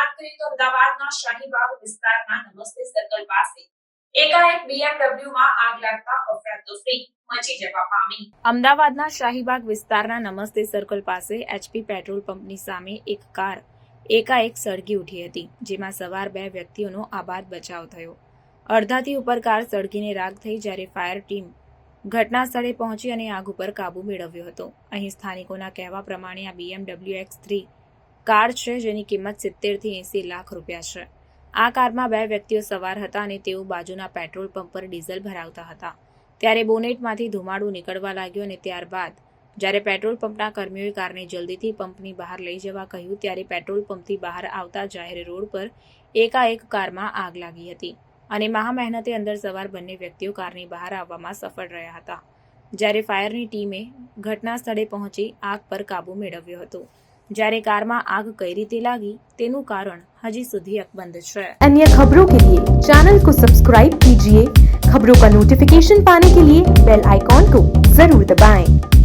વાત કરીએ તો અમદાવાદના શાહીબાગ વિસ્તારના નમસ્તે સર્કલ પાસે. એકાએક બીએમડબ્લ્યુમાં આગ લાગતા અફરાતફરી અમદાવાદના શાહીબાગ વિસ્તારના નમસ્તે સર્કલ પાસે એચપી પેટ્રોલ પંપની સામે એક કાર એકાએક સળગી ઉઠી હતી, જેમાં સવાર બે વ્યક્તિઓનો આબાદ બચાવ થયો. અડધાથી ઉપર કાર સળગીને રાગ થઈ જ્યારે ફાયર ટીમ ઘટના સ્થળે પહોંચી અને આગ ઉપર કાબુ મેળવ્યો હતો. અહીં સ્થાનિકોના કહેવા પ્રમાણે આ બીએમડબ્લ્યુ એક્સ થ્રી કાર છે, જેની કિંમત સિત્તેરથી એંસી લાખ રૂપિયા છે. આ કારમાં બે વ્યક્તિઓ સવાર હતા અને તેઓ બાજુના પેટ્રોલ પંપ પર ડીઝલ ભરાવતા હતા. ત્યારે બોનેટમાંથી ધુમાડો નીકળવા લાગ્યો અને ત્યારબાદ, જ્યારે પેટ્રોલ પંપના કર્મીઓએ કારને જલ્દીથી પંપની બહાર લઈ જવા કહ્યું, ત્યારે પેટ્રોલ પંપથી બહાર આવતા જાહેર રોડ પર એકાએક કારમાં આગ લાગી હતી અને મહામહેનતે અંદર સવાર બંને વ્યક્તિઓ કારની બહાર આવવામાં સફળ રહ્યા હતા. જ્યારે ફાયરની ટીમે ઘટના સ્થળે પહોંચી આગ પર કાબૂ મેળવ્યો હતો. જ્યારે કારમાં આગ કઈ રીતે લાગી તેનું કારણ હજી સુધી અકબંધ છે अन्य खबरों के लिए चैनल को सब्सक्राइब कीजिए खबरों का नोटिफिकेशन पाने के लिए बेल आइकॉन को जरूर दबाएं।